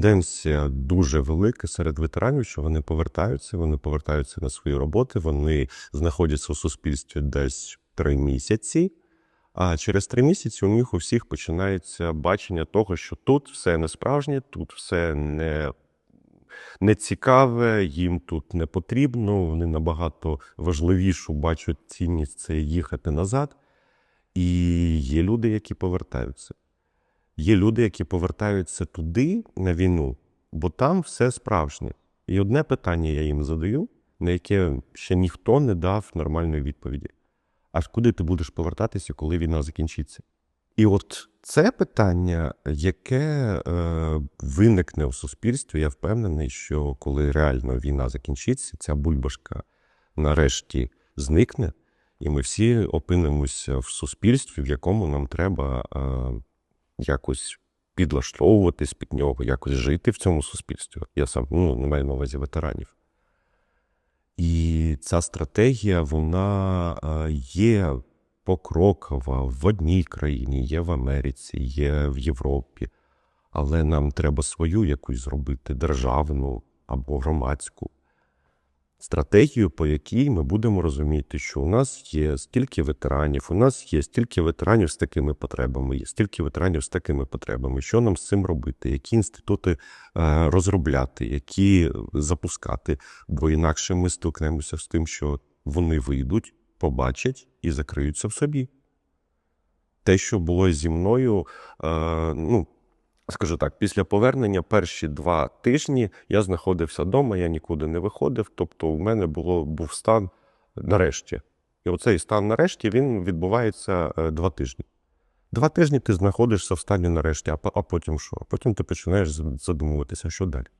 Тенденція дуже велика серед ветеранів, що вони повертаються, вони повертаються на свої роботи, вони знаходяться у суспільстві десь три місяці. А через три місяці у них у всіх починається бачення того, що тут все не справжнє, тут все не, не цікаве, їм тут не потрібно. Вони набагато важливішу бачать цінність це їхати назад. І є люди, які повертаються. Є люди, які повертаються туди на війну, бо там все справжнє. І одне питання я їм задаю, на яке ще ніхто не дав нормальної відповіді. А куди ти будеш повертатися, коли війна закінчиться? І от це питання, яке е, виникне у суспільстві, я впевнений, що коли реально війна закінчиться, ця бульбашка нарешті зникне, і ми всі опинимося в суспільстві, в якому нам треба е, якось підлаштовуватись під нього, якось жити в цьому суспільстві. Я сам ну, не маю на увазі ветеранів. І ця стратегія, вона е, є покрокова в одній країні, є в Америці, є в Європі. Але нам треба свою якусь зробити державну або громадську стратегію, по якій ми будемо розуміти, що у нас є стільки ветеранів, у нас є стільки ветеранів з такими потребами, є стільки ветеранів з такими потребами. Що нам з цим робити? Які інститути е, розробляти, які запускати? Бо інакше ми стикнемося з тим, що вони вийдуть, побачать і закриються в собі. Те, що було зі мною, е, ну. Скажу так, після повернення перші два тижні я знаходився вдома, я нікуди не виходив. Тобто, у мене було, був стан нарешті. І оцей стан нарешті він відбувається е, два тижні. Два тижні ти знаходишся в стані нарешті, а, а потім що? Потім ти починаєш задумуватися, що далі.